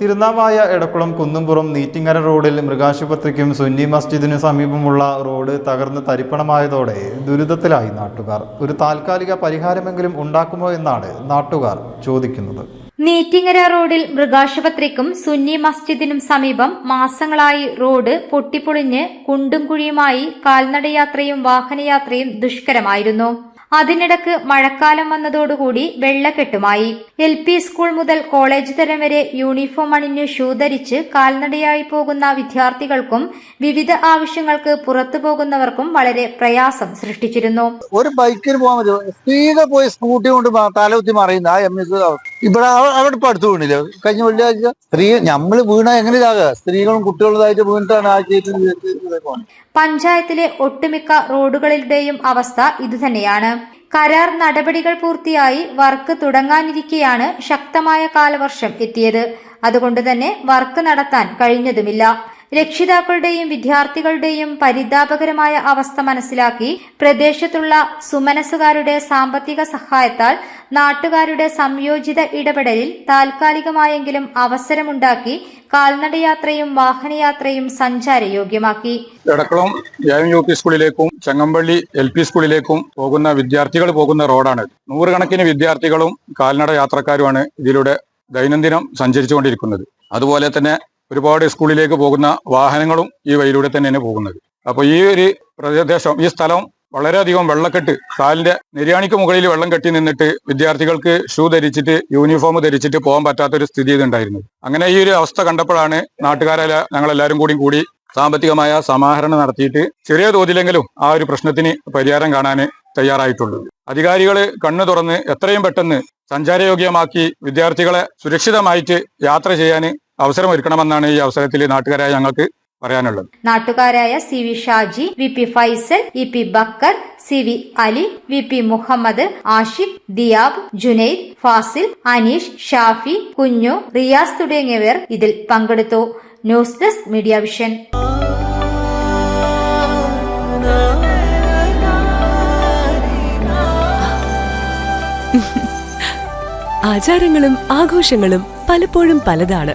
തിരുനാവായ എടക്കുളം കുന്നുംപുറം നീറ്റിങ്ങര റോഡിൽ മൃഗാശുപത്രിക്കും സുന്നി മസ്ജിദിനും സമീപമുള്ള റോഡ് തകർന്ന് തരിപ്പണമായതോടെ ദുരിതത്തിലായി നാട്ടുകാർ. ഒരു താൽക്കാലിക പരിഹാരമെങ്കിലും ഉണ്ടാക്കുമോ എന്നാണ് നാട്ടുകാർ ചോദിക്കുന്നത്. നീറ്റിങ്ങര റോഡിൽ മൃഗാശുപത്രിക്കും സുന്നി മസ്ജിദിനും സമീപം മാസങ്ങളായി റോഡ് പൊട്ടിപ്പൊളിഞ്ഞ് കുണ്ടും കുഴിയുമായി കാൽനടയാത്രയും വാഹനയാത്രയും ദുഷ്കരമായിരുന്നു. അതിനിടക്ക് മഴക്കാലം വന്നതോടുകൂടി വെള്ളക്കെട്ടുമായി. എൽ പി സ്കൂൾ മുതൽ കോളേജ് തരം വരെ യൂണിഫോം അണിഞ്ഞ് ഷൂ ധരിച്ച് കാൽനടയായി പോകുന്ന വിദ്യാർത്ഥികൾക്കും വിവിധ ആവശ്യങ്ങൾക്ക് പുറത്തു പോകുന്നവർക്കും വളരെ പ്രയാസം സൃഷ്ടിച്ചിരുന്നു. ഒരു ബൈക്കിൽ പോകാൻ സ്ത്രീകൾ പോയി സ്കൂട്ടി കൊണ്ട് തലകുത്തി മറിയുന്ന ആ എം എസ് ഇവിടെ അവ- അവിടെ ഇപ്പൊ അടുത്ത് വീണില്ല? കഴിഞ്ഞ വെള്ളിയാഴ്ച? സ്ത്രീ നമ്മൾ വീണ എങ്ങനെ ഇതാകുക സ്ത്രീകളും കുട്ടികളുമായിട്ട് വീണിട്ടാണ് ആ പഞ്ചായത്തിലെ ഒട്ടുമിക്ക റോഡുകളുടെയും അവസ്ഥ ഇതുതന്നെയാണ്. കരാർ നടപടികൾ പൂർത്തിയായി വർക്ക് തുടങ്ങാനിരിക്കെയാണ് ശക്തമായ കാലവർഷം എത്തിയത്. അതുകൊണ്ട് തന്നെ വർക്ക് നടത്താൻ കഴിഞ്ഞതുമില്ല. രക്ഷിതാക്കളുടെയും വിദ്യാർത്ഥികളുടെയും പരിതാപകരമായ അവസ്ഥ മനസ്സിലാക്കി പ്രദേശത്തുള്ള സുമനസുകാരുടെ സാമ്പത്തിക സഹായത്താൽ നാട്ടുകാരുടെ സംയോജിത ഇടപെടലിൽ താൽക്കാലികമായെങ്കിലും അവസരമുണ്ടാക്കി കാൽനടയാത്രയും വാഹനയാത്രയും സഞ്ചാരയോഗ്യമാക്കി. എടക്കുളം എം യു പി സ്കൂളിലേക്കും ചങ്ങമ്പള്ളി എൽ പി സ്കൂളിലേക്കും പോകുന്ന വിദ്യാർത്ഥികൾ പോകുന്ന റോഡാണ് നൂറുകണക്കിന് വിദ്യാർത്ഥികളും കാൽനട യാത്രക്കാരുമാണ് ഇതിലൂടെ ദൈനംദിനം സഞ്ചരിച്ചുകൊണ്ടിരിക്കുന്നത്. അതുപോലെ തന്നെ ഒരുപാട് സ്കൂളിലേക്ക് പോകുന്ന വാഹനങ്ങളും ഈ വഴിയിലൂടെ തന്നെയാണ് പോകുന്നത്. അപ്പൊ ഈ ഒരു പ്രദേശം ഈ സ്ഥലം വളരെയധികം വെള്ളക്കെട്ട് കാലിന്റെ നിര്യാണിക്ക് മുകളിൽ വെള്ളം കെട്ടി നിന്നിട്ട് വിദ്യാർത്ഥികൾക്ക് ഷൂ ധരിച്ചിട്ട് യൂണിഫോം ധരിച്ചിട്ട് പോകാൻ പറ്റാത്ത ഒരു സ്ഥിതി ഇതുണ്ടായിരുന്നു. അങ്ങനെ ഈ ഒരു അവസ്ഥ കണ്ടപ്പോഴാണ് നാട്ടുകാരെ ഞങ്ങളെല്ലാവരും കൂടി കൂടി സാമ്പത്തികമായ സമാഹരണം നടത്തിയിട്ട് ചെറിയ തോതിലെങ്കിലും ആ ഒരു പ്രശ്നത്തിന് പരിഹാരം കാണാൻ തയ്യാറായിട്ടുള്ളൂ. അധികാരികൾ കണ്ണു തുറന്ന് എത്രയും പെട്ടെന്ന് സഞ്ചാരയോഗ്യമാക്കി വിദ്യാർത്ഥികളെ സുരക്ഷിതമായിട്ട് യാത്ര ചെയ്യാൻ അവസരമൊരുക്കണമെന്നാണ് ഈ അവസരത്തിൽ നാട്ടുകാരായ ഞങ്ങൾക്ക് പറയാനുള്ളത്. നാട്ടുകാരായ C V Shaji V P Faisal E P Bakkar C V Ali V P Muhammad Ashiq Diyab Junaid Fazil Aneesh Shafi Kunju Riyas തുടങ്ങിയവർ ഇതിൽ പങ്കെടുത്തു. News desk media vision. ആചാരങ്ങളും ആഘോഷങ്ങളും പലപ്പോഴും പലതാണ്.